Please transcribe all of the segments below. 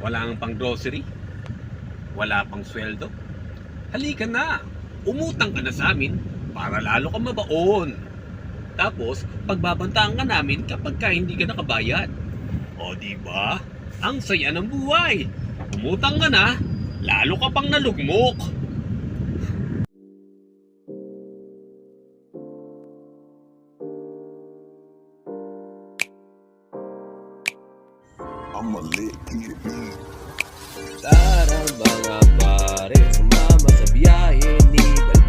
Wala kang pang grocery? Wala pang sweldo? Halika na! Umutang ka na sa amin para lalo ka mabaon. Tapos, pagbabantaan ka namin kapag ka hindi ka nakabayad. O di ba? Ang saya ng buhay. Umutang ka na, lalo ka pang nalugmok. I'm a lit kid. Tara mga pare, sumama sa biyahe ni Balbaro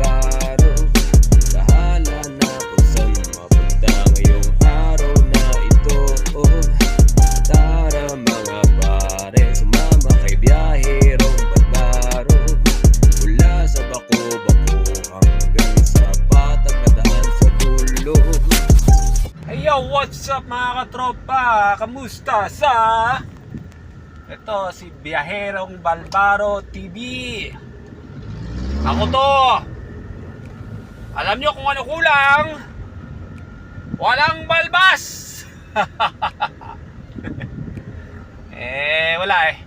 Kamusta sa... Ito si Biyaherong Balbaro TV. Ako to. Alam nyo kung ano kulang? Walang balbas! eh, wala eh.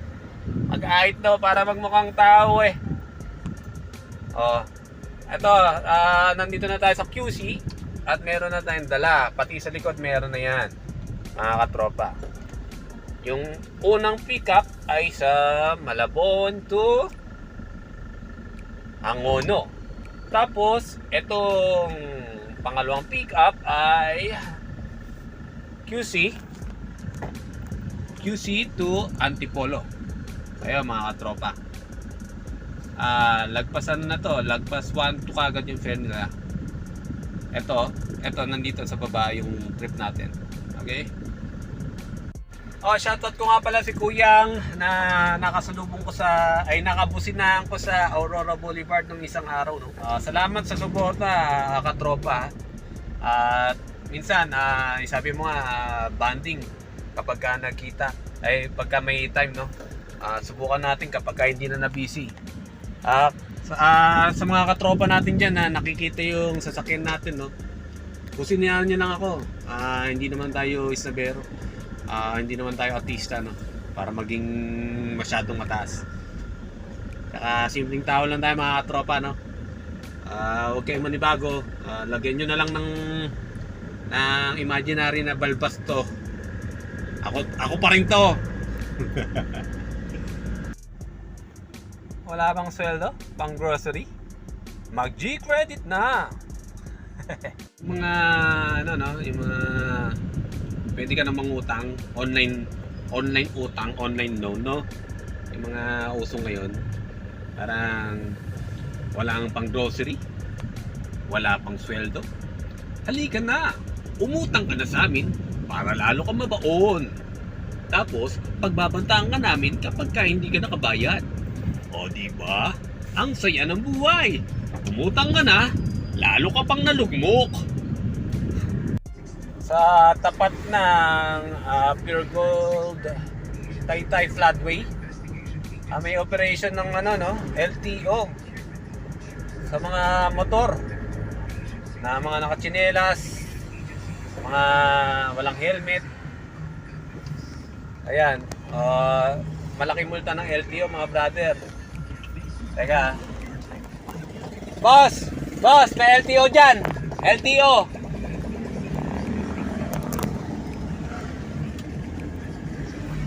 Mag-ahit daw para magmukhang tao eh. Oh. Ito, ah, nandito na tayo sa QC at meron na tayong dala. Pati sa likod meron na yan. Mga katropa. Yung unang pickup ay sa Malabon to Angono. Tapos, itong pangalawang pickup ay QC QC to Antipolo. Ayun mga katropa. Ah, lagpasan na to. Lagpas 1 to kagad yung fare nila. Ito, ito nandito sa baba yung trip natin. Okay? Oh, shoutout ko nga pala si Kuyang na nakasalubong ko sa ay nakabusinahan ko sa Aurora Boulevard nung isang araw no. Ah, salamat sa suporta, ah, katropa. At minsan ah, sabi mo nga ah, banding kapag ka nagkita ay pagka may time no. Ah, subukan natin kapag ka hindi na na busy. Ah, sa, ah, sa mga katropa natin diyan na nakikita yung sasakyan natin no. Kusinahan niyo lang ako. Ah, hindi naman tayo isabero. Ah, hindi naman tayo artista no para maging masyadong mataas. Saka simpleng tao lang tayo mga tropa no. Ah, huwag kayong manibago. Ah, lagyan nyo na lang ng ng imaginary na balbas to. Ako ako pa rin to. Wala bang sweldo? Pang grocery? Mag G-credit na! mga ano no, yung mga pwede ka na mangutang online online utang, online loan, no? Yung mga uso ngayon, parang wala kang pang grocery, wala pang sweldo. Halika na, umutang ka na sa amin para lalo ka mabaon. Tapos, pagbabantaan ka namin kapag ka hindi ka nakabayad. O di ba? Ang saya ng buhay. Umutang ka na, lalo ka pang nalugmok. Sa tapat ng ah, Pure Gold Taytay Floodway ah, may operation ng ano no LTO sa mga motor na mga nakatsinelas mga walang helmet. Ayan ah, malaking multa ng LTO mga brother. Teka. Boss boss may LTO dyan LTO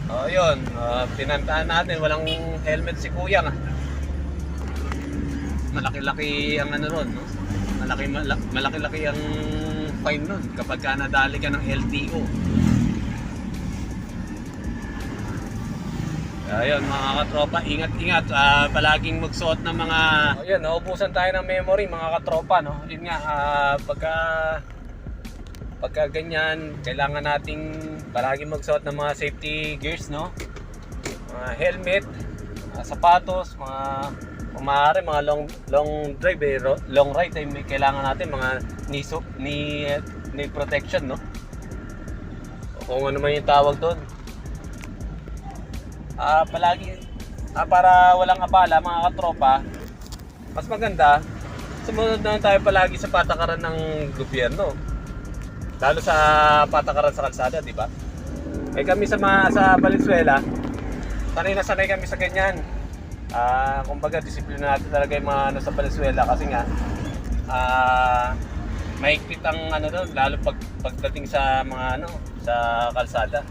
Oh, yun. Uh, pinantaan natin, walang helmet si Kuya nga. Malaki-laki ang ano ron, no? Malaki, mala- malaki-laki ang fine nun kapag ka nadali ka ng LTO. Ayun mga katropa, ingat-ingat. Ah, palaging magsuot ng mga... Oh, yun, naubusan tayo ng memory mga katropa, no? Yun nga, ah, pagka pagka ganyan, kailangan nating palagi magsuot ng mga safety gears, no? Mga helmet, mga sapatos, mga kung mga long long drive, eh, long ride, may kailangan natin mga so, knee, knee protection, no? Kung ano man yung tawag doon. Ah, palagi, ah, para walang abala, mga katropa, mas maganda, sumunod na tayo palagi sa patakaran ng gobyerno. Lalo sa patakaran sa kalsada, di ba? Eh kami sa mga sa Valenzuela, sanay na sanay kami sa ganyan. Ah, kumbaga disiplina natin talaga yung mga ano sa Venezuela kasi nga ah mahigpit ang ano doon lalo pag pagdating sa mga ano sa kalsada.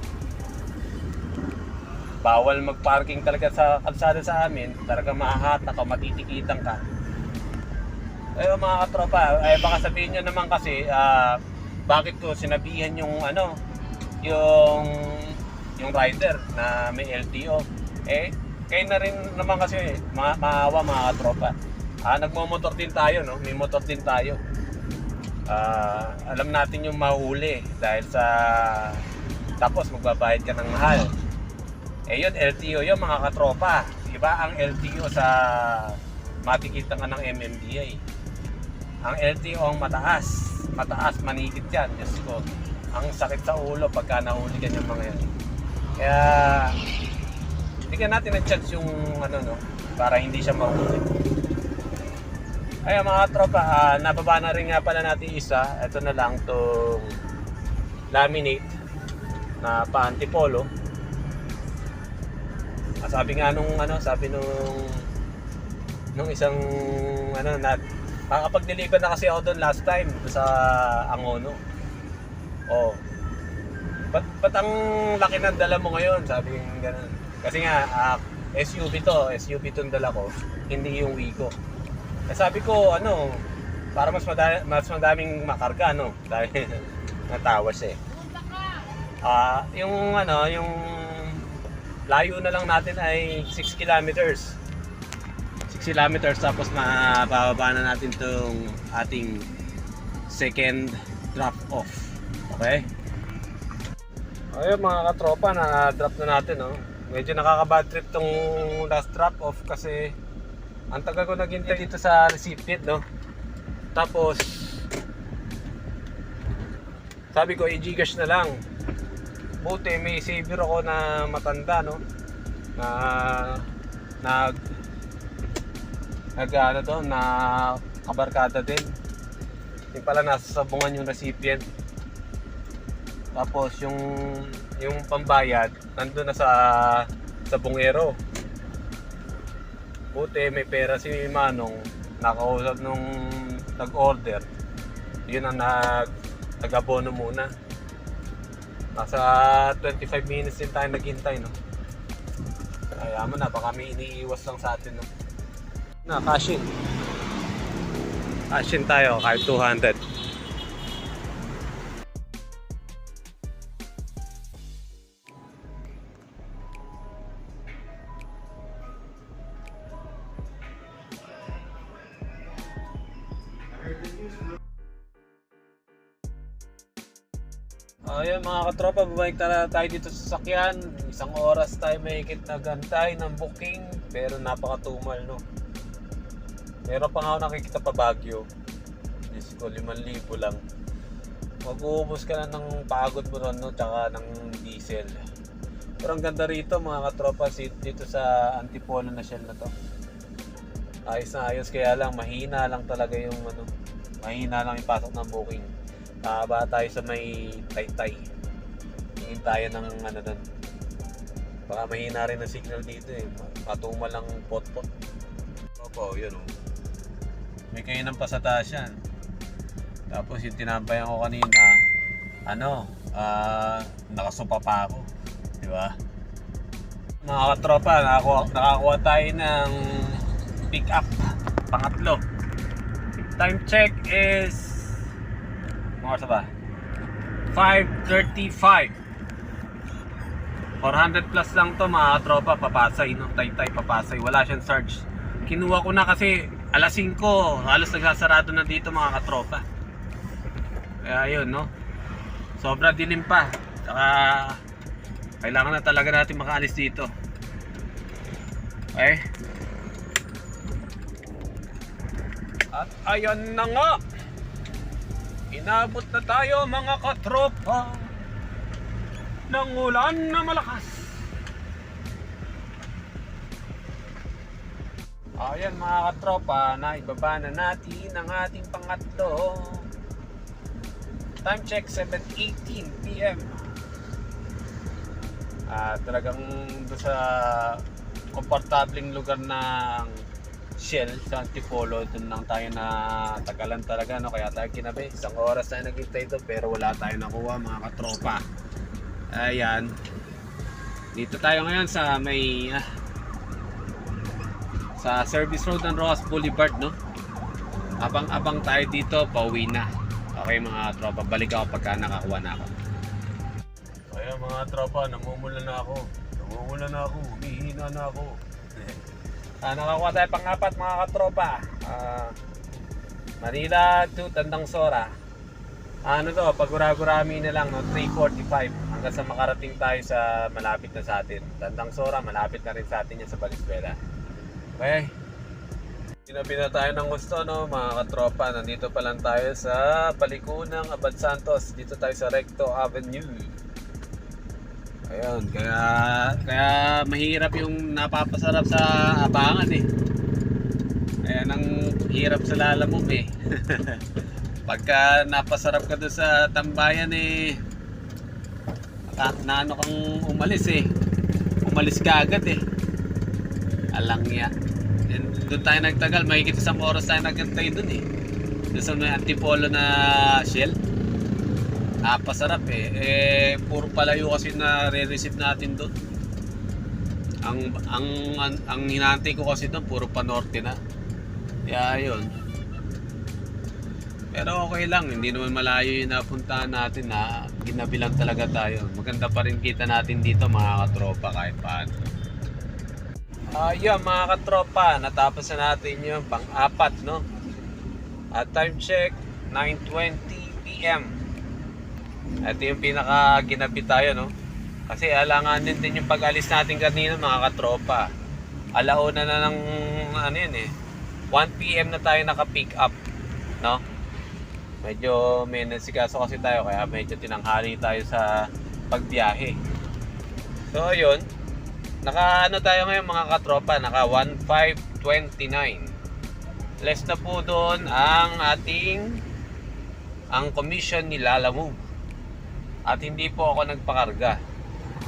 Bawal mag-parking talaga sa kalsada sa amin. Talaga mahahatak ka, matitikitan ka. Eh mga katropa, eh baka sabihin nyo naman kasi ah, bakit ko sinabihan yung ano, yung yung rider na may LTO. Eh, kayo na rin naman kasi ma maawa mga katropa. Ah, nagmo-motor din tayo, no? May motor din tayo. Ah, alam natin yung mahuli dahil sa tapos magbabayad ka ng mahal. Eh yun, LTO yun mga katropa. Iba ang LTO sa matikitan ka ng MMDA. Ang LTO ang mataas. Mataas, manikit yan. Diyos ko. Ang sakit sa ulo pagka nahuli ka yung mga yan. Kaya, bigyan natin ng chance yung ano no, para hindi siya mahuli. Ayun mga tropa, ah, nababa na rin nga pala natin isa. Ito na lang tong laminate na pa-antipolo. Ah, sabi nga nung ano, sabi nung nung isang ano na makapag-deliver na kasi ako doon last time sa Angono. Oh. Ba't, ba't ang laki ng dala mo ngayon? Sabi ng ganun. Kasi nga, ah, SUV to, SUV tong dala ko, hindi yung Wigo. Eh, sabi ko, ano, para mas, madami, mas madaming makarga, no? Dahil natawa siya eh. Ah, yung ano, yung layo na lang natin ay 6 kilometers. 6 kilometers tapos mabababa na natin tong ating second drop off. Okay? Ayun mga katropa, na-drop na natin, no? Medyo nakaka-bad trip tong last drop off kasi ang tagal ko naghintay dito sa recipient, no? Tapos, sabi ko, i-Gcash na lang. Buti, may saver ako na matanda, no? Na, nag, nag, ano to, na kabarkada din. Yung pala nasa sabungan yung recipient. Tapos yung yung pambayad nandun na sa sa bungero. Buti may pera si Manong nakausap nung nag-order. Yun ang nag nag-abono muna. Nasa 25 minutes din tayo naghintay, no? Kaya mo na, baka may iniiwas lang sa atin, no? Na, cash in. Tayo, kahit 200. Mga katropa, bumalik na tayo dito sa sakyan. Isang oras tayo may nagantay ng booking pero napakatumal no. Meron pa nga ako nakikita pa Baguio. Diyos ko, 5,000 lang. Mag-uubos ka na ng pagod mo ron no, tsaka ng diesel. Pero ang ganda rito mga katropa, dito sa Antipolo na shell na to. Ayos na ayos, kaya lang mahina lang talaga yung ano, mahina lang yung pasok ng booking. Kakaba tayo sa may taytay. Tingin tayo ng ano doon. Baka mahina rin ang signal dito eh. Matumal lang pot-pot. Opo, yun oh. May kayo ng pasataas yan. Tapos yung tinampayan ko kanina, ano, ah, nakasupa pa ako. Di ba? Mga katropa, nakakuha, nakakuha tayo ng pick up. Pangatlo. Time check is mga ba? 5.35 400 plus lang to mga tropa papasay no? Taytay papasay. Wala siyang charge kinuha ko na kasi alas 5 halos nagsasarado na dito mga katropa. Kaya yun no? Sobra dilim pa. Saka kailangan na talaga natin makaalis dito. Okay? At ayan na nga! Inabot na tayo mga katropa ng ulan na malakas. Ayan mga katropa, na ibaba na natin ang ating pangatlo. Time check 7.18 p.m. Ah, talagang doon sa komportableng lugar ng Shell sa Antipolo, doon lang tayo na tagalan talaga, no? Kaya tayo kinabi. Isang oras tayo naghintay doon, pero wala tayo nakuha, mga katropa. Ayan. Dito tayo ngayon sa may ah, sa Service Road ng Rojas Boulevard, no? Abang-abang tayo dito, pauwi na. Okay mga tropa, balik ako pagka nakakuha na ako. Kaya mga tropa, namumula na ako. Namumula na ako, humihina na ako. ah, nakakuha tayo pang-apat mga katropa. Ah, Manila to Tandang Sora. Ano to, pagura-gurami na lang, no? 3.45 hanggang sa makarating tayo sa malapit na sa atin. Tandang Sora, malapit na rin sa atin yan sa Valenzuela. Okay. Sinabi na tayo ng gusto, no, mga katropa. Nandito pa lang tayo sa Balikunang Abad Santos. Dito tayo sa Recto Avenue. Ayun, kaya kaya mahirap yung napapasarap sa abangan eh. Ayan ang hirap sa lalamove eh. Pagka napasarap ka doon sa tambayan eh, na, na ano kang umalis eh. Umalis ka agad eh. Alang ya. And doon tayo nagtagal, mahigit isang oras tayo nagantay doon eh. Doon sa may antipolo na shell. Napasarap eh. Eh, puro palayo kasi na re-receive natin doon. Ang, ang, ang, ang hinantay ko kasi doon, puro panorte na. Kaya yun. Pero okay lang, hindi naman malayo yung napuntahan natin na ginabi lang talaga tayo. Maganda pa rin kita natin dito mga katropa kahit paano. Ayun mga katropa, natapos na natin yung pang-apat no. At time check, 9.20pm. Ito yung pinaka ginabi tayo no. Kasi alanganin din yung pag-alis natin kanina mga katropa. Alauna na ng ano yun eh. 1pm na tayo naka-pick up. No? Medyo may nasikaso kasi tayo kaya medyo tinanghali tayo sa pagbiyahe. So ayun, naka ano tayo ngayon mga katropa, naka 1529. Less na po doon ang ating ang commission ni Lala Move. At hindi po ako nagpakarga.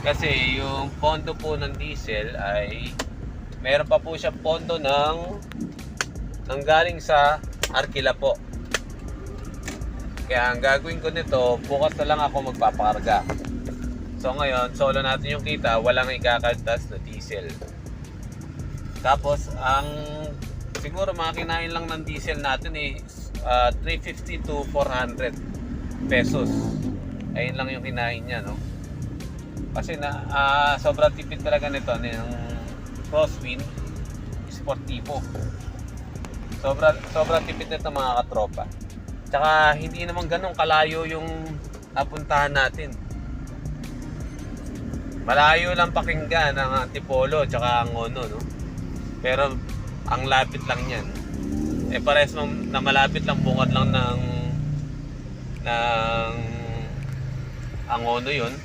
Kasi yung pondo po ng diesel ay meron pa po siya pondo ng nang galing sa Arkila po. Kaya ang gagawin ko nito, bukas na lang ako magpapakarga. So ngayon, solo natin yung kita, walang ikakaltas na diesel. Tapos, ang siguro mga kinain lang ng diesel natin is ah, 350 to 400 pesos. Ayun lang yung kinain niya, no? Kasi na ah, sobrang tipid talaga nito ng crosswind sportivo. Sobra sobrang tipid nito mga katropa. Tsaka hindi naman ganun kalayo yung napuntahan natin. Malayo lang pakinggan ang Antipolo tsaka ang Ono, no? Pero ang lapit lang yan. Eh pares nung na malapit lang bungad lang ng ng ang Ono yun.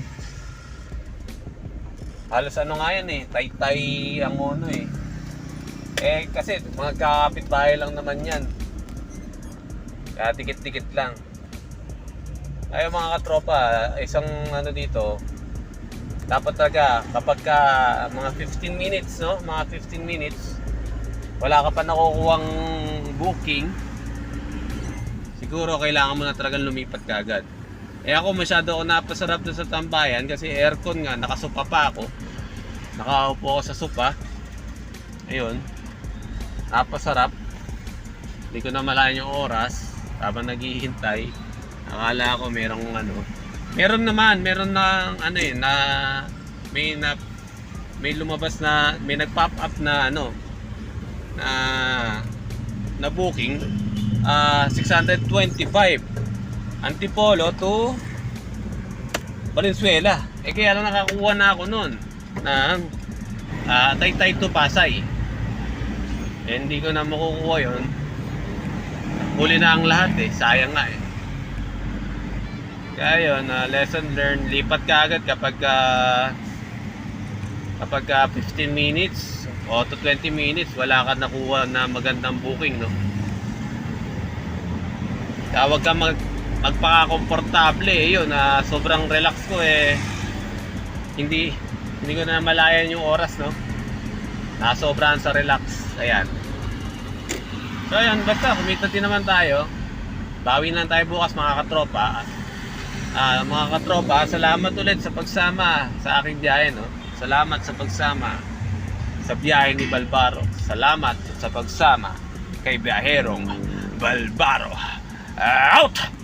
Halos ano nga yan eh, tay-tay ang Ono eh. Eh kasi mga kakapit lang naman yan. Kaya tikit-tikit lang. Ayun mga katropa, isang ano dito, dapat talaga kapag ka mga 15 minutes, no? Mga 15 minutes, wala ka pa nakukuhang booking, siguro kailangan mo na talagang lumipat ka agad. Eh ako masyado ako napasarap doon sa tambayan kasi aircon nga, nakasupa pa ako. Nakaupo ako sa sopa. Ayun. Napasarap. Hindi ko na malayan yung oras habang naghihintay. Akala ko merong ano. Meron naman, meron na ano eh na may na may lumabas na may nag-pop up na ano na na booking ah 625 Antipolo to Valenzuela. Eh kaya lang nakakuha na ako noon ng ah, Taytay to Pasay. Eh, hindi ko na makukuha yon. Huli na ang lahat eh. Sayang nga eh. Kaya yun, ah, lesson learned. Lipat ka agad kapag ah, kapag ah, 15 minutes o to 20 minutes wala ka nakuha na magandang booking no. Kaya wag ka mag magpaka-komportable eh, yun, na sobrang relax ko eh. Hindi Hindi ko na malayan yung oras, no? Nasobrahan sa relax. Ayan. So, ayan. Basta, kumita din naman tayo. Bawi lang tayo bukas, mga katropa. Ah, mga katropa, salamat ulit sa pagsama sa aking biyahe, no? Salamat sa pagsama sa biyahe ni Balbaro. Salamat sa pagsama kay biyaherong Balbaro. Out!